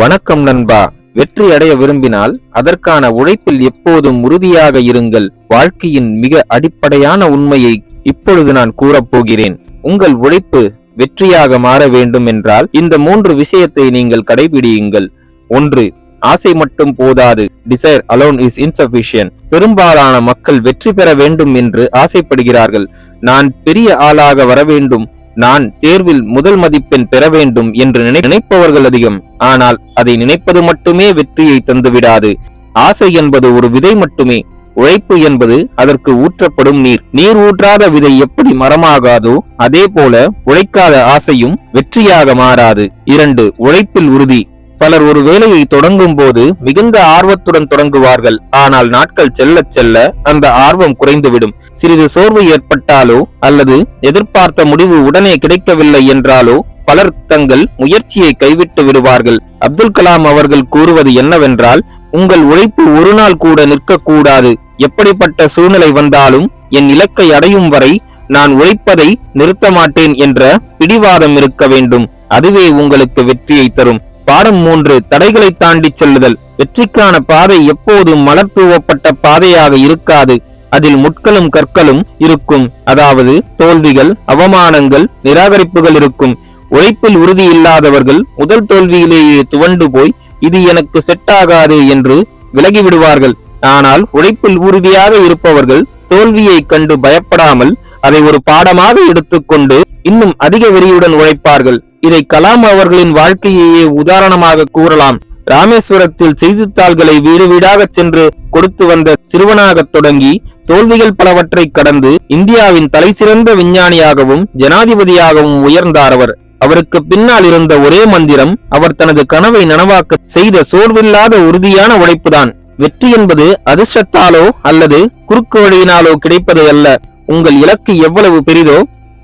வணக்கம் நண்பா. வெற்றி அடைய விரும்பினால் அதற்கான உழைப்பில் எப்போதும் உறுதியாக இருங்கள். வாழ்க்கையின் மிக அடிப்படையான உண்மையை இப்பொழுது நான் கூறப்போகிறேன் உங்கள் உழைப்பு வெற்றியாக மாற வேண்டும் என்றால் இந்த மூன்று விஷயத்தை நீங்கள் கடைபிடியுங்கள். ஒன்று ஆசை மட்டும் போதாது. டிசைர் அலோன் இஸ் இன்சபிஷியன்ட் பெரும்பாலான மக்கள் வெற்றி பெற வேண்டும் என்று ஆசைப்படுகிறார்கள். நான் பெரிய ஆளாக வர வேண்டும். நான் தேர்வில் முதல் மதிப்பெண் பெற வேண்டும் என்று நினைப்பவர்கள் அதிகம். ஆனால் அதை நினைப்பது மட்டுமே வெற்றியை தந்துவிடாது. ஆசை என்பது ஒரு விதை மட்டுமே. உழைப்பு என்பது அதற்கு ஊற்றப்படும் நீர். நீர் ஊற்றாத விதை எப்படி மரமாகாதோ அதே போல உழைக்காத ஆசையும் வெற்றியாக மாறாது. இரண்டு உழைப்பில் உறுதி. பலர் ஒரு வேலையை தொடங்கும் போது மிகுந்த ஆர்வத்துடன் தொடங்குவார்கள். ஆனால் நாட்கள் செல்லச் செல்ல அந்த ஆர்வம் குறைந்துவிடும். சிறிது சோர்வு ஏற்பட்டாலோ அல்லது எதிர்பார்த்த முடிவு உடனே கிடைக்கவில்லை என்றாலோ பலர் தங்கள் முயற்சியை கைவிட்டு விடுவார்கள். அப்துல் கலாம் அவர்கள் கூறுவது என்னவென்றால் உங்கள் உழைப்பு ஒரு நாள் கூட நிற்கக்கூடாது. எப்படிப்பட்ட சூழ்நிலை வந்தாலும் என் இலக்கை அடையும் வரை நான் உழைப்பதை நிறுத்த மாட்டேன் என்ற பிடிவாதம் இருக்க வேண்டும். அதுவே உங்களுக்கு வெற்றியை தரும். பாடம் மூன்று தடைகளை தாண்டி செல்லுதல். வெற்றிக்கான பாதை எப்போதும் மலர் தூவப்பட்ட பாதையாக இருக்காது. அதில் முட்களும் கற்களும் இருக்கும். அதாவது தோல்விகள் அவமானங்கள் நிராகரிப்புகள் இருக்கும். உழைப்பில் உறுதி இல்லாதவர்கள் முதல் தோல்வியிலேயே துவண்டு போய் இது எனக்கு செட் ஆகாது என்று விலகி விடுவார்கள் ஆனால் உழைப்பில் உறுதியாக இருப்பவர்கள் தோல்வியை கண்டு பயப்படாமல் அதை ஒரு பாடமாக எடுத்துக்கொண்டு இன்னும் அதிக வெறியுடன் உழைப்பார்கள். இதை கலாம் அவர்களின் வாழ்க்கையையே உதாரணமாக கூறலாம். ராமேஸ்வரத்தில் செய்தித்தாள்களை வீடு வீடாக சென்று கொடுத்து வந்த சிறுவனாக தொடங்கி தோல்விகள் பலவற்றை கடந்து இந்தியாவின் தலைசிறந்த விஞ்ஞானியாகவும் ஜனாதிபதியாகவும் உயர்ந்தார் அவர். அவருக்கு பின்னால் இருந்த ஒரே மந்திரம் அவர் தனது கனவை நனவாக்க செய்த சோர்வில்லாத உறுதியான உழைப்புதான். வெற்றி என்பது அதிர்ஷ்டத்தாலோ அல்லது குறுக்கு வழியினாலோ கிடைப்பது அல்ல. உங்கள் இலக்கு எவ்வளவு பெரிதோ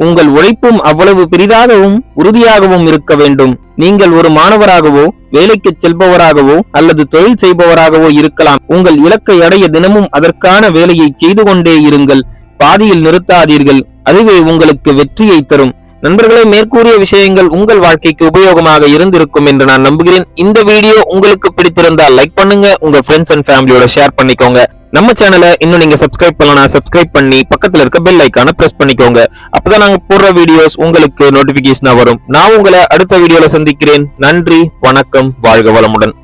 உங்கள் உழைப்பும் அவ்வளவு பெரிதாகவும் உறுதியாகவும் இருக்க வேண்டும். நீங்கள் ஒரு மாணவராகவோ வேலைக்கு செல்பவராகவோ அல்லது தொழில் செய்பவராகவோ இருக்கலாம். உங்கள் இலக்கை அடைய தினமும் அதற்கான வேலையை செய்து கொண்டே இருங்கள். பாதியில் நிறுத்தாதீர்கள். அதுவே உங்களுக்கு வெற்றியை தரும். நண்பர்களே மேற்கூறிய விஷயங்கள் உங்கள் வாழ்க்கைக்கு உபயோகமாக இருந்திருக்கும் என்று நான் நம்புகிறேன். இந்த வீடியோ உங்களுக்கு பிடித்திருந்தால் லைக் பண்ணுங்க. உங்க ஃப்ரெண்ட்ஸ் அண்ட் ஃபேமிலியோட ஷேர் பண்ணிக்கோங்க. நம்ம சேனலை இன்னும் நீங்க சப்ஸ்கிரைப் பண்ணலாம் சப்ஸ்கிரைப் பண்ணி பக்கத்துல இருக்க பெல் ஐக்கான பிரஸ் பண்ணிக்கோங்க. அப்பதான் நாங்க போடுற வீடியோஸ் உங்களுக்கு நோட்டிபிகேஷனா வரும். நான் உங்களை அடுத்த வீடியோல சந்திக்கிறேன். நன்றி வணக்கம் வாழ்க வளமுடன்.